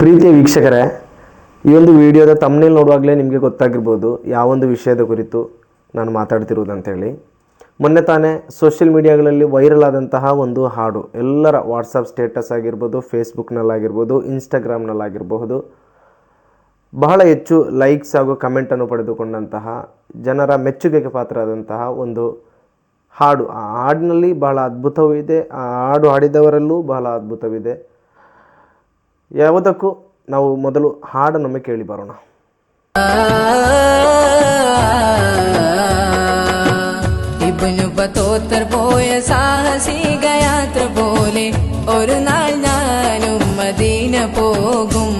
ಪ್ರೀತಿಯ ವೀಕ್ಷಕರೇ, ಈ ಒಂದು ವಿಡಿಯೋದ ತಮ್ಮನೇಲಿ ನೋಡುವಾಗಲೇ ನಿಮಗೆ ಗೊತ್ತಾಗಿರ್ಬೋದು ಯಾವೊಂದು ವಿಷಯದ ಕುರಿತು ನಾನು ಮಾತಾಡ್ತಿರೋದು ಅಂತೇಳಿ. ಮೊನ್ನೆ ತಾನೇ ಸೋಷಿಯಲ್ ಮೀಡಿಯಾಗಳಲ್ಲಿ ವೈರಲ್ ಆದಂತಹ ಒಂದು ಹಾಡು, ಎಲ್ಲರ ವಾಟ್ಸಪ್ ಸ್ಟೇಟಸ್ ಆಗಿರ್ಬೋದು ಫೇಸ್ಬುಕ್ನಲ್ಲಾಗಿರ್ಬೋದು ಇನ್ಸ್ಟಾಗ್ರಾಮ್ನಲ್ಲಾಗಿರಬಹುದು ಬಹಳ ಹೆಚ್ಚು ಲೈಕ್ಸ್ ಹಾಗೂ ಕಮೆಂಟನ್ನು ಪಡೆದುಕೊಂಡಂತಹ, ಜನರ ಮೆಚ್ಚುಗೆಗೆ ಪಾತ್ರರಾದಂತಹ ಒಂದು ಹಾಡು. ಆ ಹಾಡಿನಲ್ಲಿ ಬಹಳ ಅದ್ಭುತವೂ ಇದೆ ಆ ಹಾಡು ಹಾಡಿದವರಲ್ಲೂ ಬಹಳ ಅದ್ಭುತವಿದೆ. ಯಾವುದಕ್ಕೂ ನಾವು ಮೊದಲು ಹಾಡನ್ನೊಮ್ಮೆ ಕೇಳಿ ಬರೋಣ ഇബനു പത്തോത്തർ പോയ സാഹസിക യാത്ര പോലെ ഒരു നാൾ ഞാനും മദീന പോകും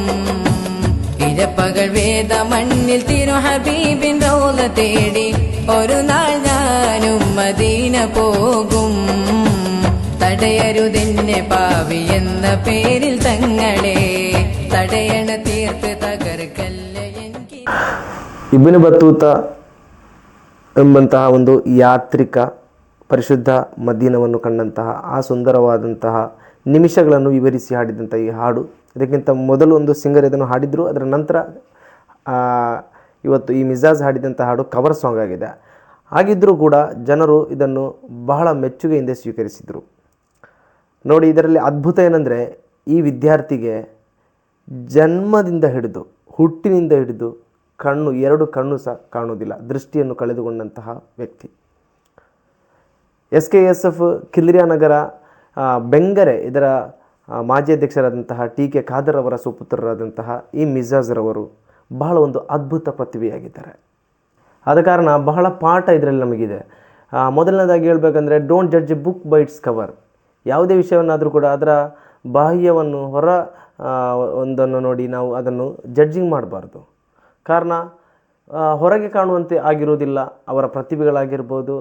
ഇരപ്പകൾ വേദ മണ്ണിൽ തിരു ഹബീബിൻ റോല തേടി ഒരു നാൾ ഞാനും മദീന പോകും തടയരുതെന്നെ പാവി എന്ന പേരിൽ തങ്ങളെ തടയണ തീർത്ത് തകർക്കല്ല എനിക്ക് ಇಬ್ಬಿನ ಬತ್ತೂತ ಎಂಬಂತಹ ಒಂದು ಯಾತ್ರಿಕ ಪರಿಶುದ್ಧ ಮದೀನವನ್ನು ಕಂಡಂತಹ ಆ ಸುಂದರವಾದಂತಹ ನಿಮಿಷಗಳನ್ನು ವಿವರಿಸಿ ಹಾಡಿದಂಥ ಈ ಹಾಡು ಇದಕ್ಕಿಂತ ಮೊದಲು ಒಂದು ಸಿಂಗರ್ ಇದನ್ನು ಹಾಡಿದರು ಅದರ ನಂತರ ಆ, ಇವತ್ತು ಈ ಮಿಜಾಜ್ ಹಾಡಿದಂಥ ಹಾಡು ಕವರ್ ಸಾಂಗ್ ಆಗಿದೆ ಹಾಗಿದ್ದರೂ ಕೂಡ ಜನರು ಇದನ್ನು ಬಹಳ ಮೆಚ್ಚುಗೆಯಿಂದ ಸ್ವೀಕರಿಸಿದರು ನೋಡಿ, ಇದರಲ್ಲಿ ಅದ್ಭುತ ಏನಂದರೆ, ಈ ವಿದ್ಯಾರ್ಥಿಗೆ ಜನ್ಮದಿಂದ ಹಿಡಿದು, ಹುಟ್ಟಿನಿಂದ ಹಿಡಿದು ಕಣ್ಣು, ಎರಡು ಕಣ್ಣು ಸಹ ಕಾಣುವುದಿಲ್ಲ, ದೃಷ್ಟಿಯನ್ನು ಕಳೆದುಕೊಂಡಂತಹ ವ್ಯಕ್ತಿ. S K S F Kilriya Nagar Bengare, ಇದರ ಮಾಜಿ ಅಧ್ಯಕ್ಷರಾದಂತಹ ಟಿ ಕೆ ಖಾದರ್ ಅವರ ಸುಪುತ್ರರಾದಂತಹ ಈ ಮಿಜಾಜ್ರವರು ಬಹಳ ಒಂದು ಅದ್ಭುತ ಪ್ರತಿಭೆಯಾಗಿದ್ದಾರೆ. ಆದ ಕಾರಣ ಬಹಳ ಪಾಠ ಇದರಲ್ಲಿ ನಮಗಿದೆ. ಮೊದಲನೇದಾಗಿ ಹೇಳಬೇಕಂದ್ರೆ don't judge book by its cover ಯಾವುದೇ ವಿಷಯವನ್ನಾದರೂ ಕೂಡ ಅದರ ಬಾಹ್ಯವನ್ನು ಹೊರ ಒಂದನ್ನು ನೋಡಿ ನಾವು ಅದನ್ನು ಜಡ್ಜಿಂಗ್ ಮಾಡಬಾರ್ದು. ಕಾರಣ ಹೊರಗೆ ಕಾಣುವಂತೆ ಆಗಿರುವುದಿಲ್ಲ, ಅವರ ಪ್ರತಿಭೆಗಳಾಗಿರ್ಬೋದು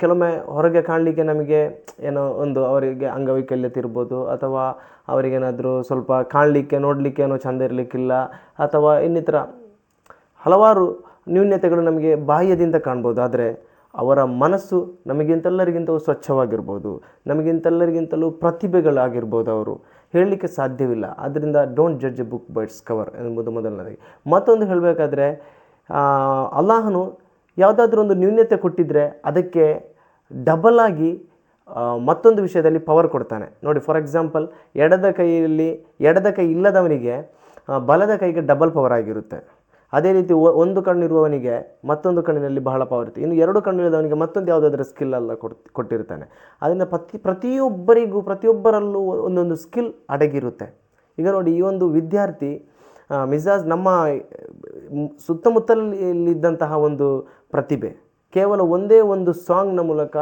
ಕೆಲವೊಮ್ಮೆ ಹೊರಗೆ ಕಾಣಲಿಕ್ಕೆ ನಮಗೆ ಏನೋ ಒಂದು ಅವರಿಗೆ ಅಂಗವೈಕಲ್ಯತೆ ಇರ್ಬೋದು, ಅಥವಾ ಅವರಿಗೇನಾದರೂ ಸ್ವಲ್ಪ ಕಾಣಲಿಕ್ಕೆ, ನೋಡಲಿಕ್ಕೆ ಏನೋ ಚಂದ ಇರಲಿಕ್ಕಿಲ್ಲ, ಅಥವಾ ಇನ್ನಿತರ ಹಲವಾರು ನ್ಯೂನ್ಯತೆಗಳು ನಮಗೆ ಬಾಹ್ಯದಿಂದ ಕಾಣ್ಬೋದು. ಆದರೆ ಅವರ ಮನಸ್ಸು ನಮಗಿಂತೆಲ್ಲರಿಗಿಂತಲೂ ಸ್ವಚ್ಛವಾಗಿರ್ಬೋದು, ನಮಗಿಂತೆಲ್ಲರಿಗಿಂತಲೂ ಪ್ರತಿಭೆಗಳಾಗಿರ್ಬೋದು ಅವರು. ಹೇಳಲಿಕ್ಕೆ ಸಾಧ್ಯವಿಲ್ಲ. ಆದ್ದರಿಂದ don't judge a book by its cover ಎಂಬುದು ಮೊದಲನೇದಾಗಿ. ಮತ್ತೊಂದು ಹೇಳಬೇಕಾದ್ರೆ ಅಲ್ಲಾಹನು ಯಾವುದಾದ್ರೂ ಒಂದು ನ್ಯೂನ್ಯತೆ ಕೊಟ್ಟಿದ್ದರೆ ಅದಕ್ಕೆ ಡಬಲ್ ಆಗಿ ಮತ್ತೊಂದು ವಿಷಯದಲ್ಲಿ ಪವರ್ ಕೊಡ್ತಾನೆ. ನೋಡಿ ಫಾರ್ ಎಕ್ಸಾಂಪಲ್ ಎಡದ ಕೈಯಲ್ಲಿ, ಎಡದ ಕೈ ಇಲ್ಲದವನಿಗೆ ಬಲದ ಕೈಗೆ ಡಬಲ್ ಪವರ್ ಆಗಿರುತ್ತೆ. ಅದೇ ರೀತಿ ಒಂದು ಕಣ್ಣಿರುವವನಿಗೆ ಮತ್ತೊಂದು ಕಣ್ಣಿನಲ್ಲಿ ಬಹಳ ಪವರ್ ಇರುತ್ತೆ. ಇನ್ನು ಎರಡು ಕಣ್ಣಿಲ್ಲದವನಿಗೆ ಮತ್ತೊಂದು ಯಾವುದಾದ್ರೂ ಸ್ಕಿಲ್ ಎಲ್ಲ ಕೊಡ್ ಕೊಟ್ಟಿರ್ತಾನೆ. ಅದರಿಂದ ಪ್ರತಿ ಪ್ರತಿಯೊಬ್ಬರಿಗೂ, ಪ್ರತಿಯೊಬ್ಬರಲ್ಲೂ ಒಂದೊಂದು ಸ್ಕಿಲ್ ಅಡಗಿರುತ್ತೆ. ಈಗ ನೋಡಿ, ಈ ಒಂದು ವಿದ್ಯಾರ್ಥಿ ಮಿಸಾಜ್ ನಮ್ಮ ಸುತ್ತಮುತ್ತಲಿದ್ದಂತಹ ಒಂದು ಪ್ರತಿಭೆ. ಕೇವಲ ಒಂದೇ ಒಂದು ಸಾಂಗ್ನ ಮೂಲಕ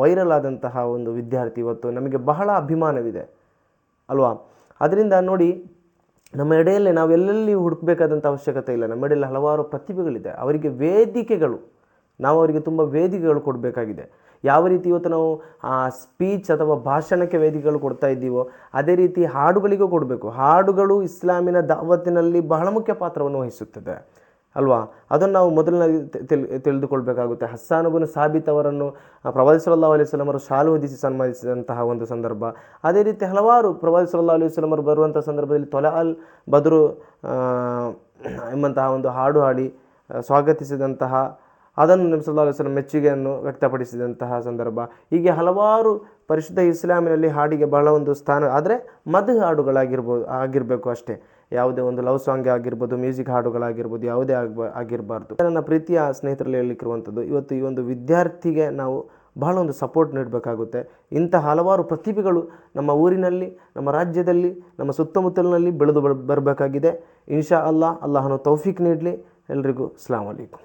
ವೈರಲ್ ಆದಂತಹ ಒಂದು ವಿದ್ಯಾರ್ಥಿ ಇವತ್ತು ನಮಗೆ ಬಹಳ ಅಭಿಮಾನವಿದೆ. ಅಲ್ವಾ? ಅದರಿಂದ ನೋಡಿ ನಮ್ಮ ಎಡೆಯಲ್ಲೇ ನಾವು ಎಲ್ಲೆಲ್ಲಿ ಹುಡುಕಬೇಕಾದಂಥ ಅವಶ್ಯಕತೆ ಇಲ್ಲ. ನಮ್ಮ ಎಡೆಯಲ್ಲಿ ಹಲವಾರು ಪ್ರತಿಭೆಗಳಿದೆ. ಅವರಿಗೆ ವೇದಿಕೆಗಳು, ನಾವು ಅವರಿಗೆ ತುಂಬ ವೇದಿಕೆಗಳು ಕೊಡಬೇಕಾಗಿದೆ. ಯಾವ ರೀತಿ ಇವತ್ತು ನಾವು, ಆ ಸ್ಪೀಚ್ ಅಥವಾ ಭಾಷಣಕ್ಕೆ ವೇದಿಕೆಗಳು ಕೊಡ್ತಾ ಇದ್ದೀವೋ, ಅದೇ ರೀತಿ ಹಾಡುಗಳಿಗೂ ಕೊಡಬೇಕು. ಹಾಡುಗಳು ಇಸ್ಲಾಮಿನ ದಾವತ್ತಿನಲ್ಲಿ ಬಹಳ ಮುಖ್ಯ ಪಾತ್ರವನ್ನು ವಹಿಸುತ್ತದೆ. ಅಲ್ವಾ? ಅದನ್ನು ನಾವು ಮೊದಲನೇ ತಿಳಿದುಕೊಳ್ಬೇಕಾಗುತ್ತೆ. ಹಸ್ಸಾನುಬನು ಸಾಬಿತ್ ಅವರನ್ನು ಪ್ರವಾದಿ ಸಲ್ಲಾ ಅಲಿ ವಸಲ್ಲಂ ಅವರು ಶಾಲು ಹೊದಿಸಿ ಸನ್ಮಾನಿಸಿದಂತಹ ಒಂದು ಸಂದರ್ಭ. ಅದೇ ರೀತಿ ಹಲವಾರು ಪ್ರವಾದಿ ಸಲ್ಲಾ ಅಲಿ ವಸಲ್ಲಂ ಅವರು ಬರುವಂಥ ಸಂದರ್ಭದಲ್ಲಿ ತೊಲ ಅಲ್ ಬದ್ರು ಎಂಬಂತಹ ಒಂದು ಹಾಡು ಹಾಡಿ ಸ್ವಾಗತಿಸಿದಂತಹ ಅದನ್ನು ನಬಿ ಸಲ್ಲಾ ಅಲೈಹಿ ವಸಲ್ಲಂ ಮೆಚ್ಚುಗೆಯನ್ನು ವ್ಯಕ್ತಪಡಿಸಿದಂತಹ ಸಂದರ್ಭ. ಹೀಗೆ ಹಲವಾರು ಪರಿಶುದ್ಧ ಇಸ್ಲಾಮಿನಲ್ಲಿ ಹಾಡಿಗೆ ಬಹಳ ಒಂದು ಸ್ಥಾನ, ಆದರೆ ಮದ್ ಹಾಡುಗಳಾಗಿರ್ಬೋದು, ಆಗಿರಬೇಕು ಅಷ್ಟೇ. ಯಾವುದೇ ಒಂದು ಲವ್ ಸಾಂಗ್ ಆಗಿರ್ಬೋದು, ಮ್ಯೂಸಿಕ್ ಹಾಡುಗಳಾಗಿರ್ಬೋದು, ಯಾವುದೇ ಆಗ್ಬ, ಆಗಿರಬಾರ್ದು. ನನ್ನ ಪ್ರೀತಿಯ ಸ್ನೇಹಿತರಲ್ಲಿ ಹೇಳಲಿಕ್ಕಿರುವಂಥದ್ದು ಇವತ್ತು ಈ ಒಂದು ವಿದ್ಯಾರ್ಥಿಗೆ ನಾವು ಬಹಳ ಒಂದು ಸಪೋರ್ಟ್ ನೀಡಬೇಕಾಗುತ್ತೆ. ಇಂಥ ಹಲವಾರು ಪ್ರತಿಭೆಗಳು ನಮ್ಮ ಊರಿನಲ್ಲಿ, ನಮ್ಮ ರಾಜ್ಯದಲ್ಲಿ, ನಮ್ಮ ಸುತ್ತಮುತ್ತಲಿನಲ್ಲಿ ಬೆಳೆದು ಬರಬೇಕಾಗಿದೆ. ಇನ್ಶಾ ಅಲ್ಲಾ ಅಲ್ಲಾಹನು ತೌಫೀಕ್ ನೀಡಲಿ. ಎಲ್ರಿಗೂ ಅಸ್ಲಾಂ ವಲೈಕುಮ್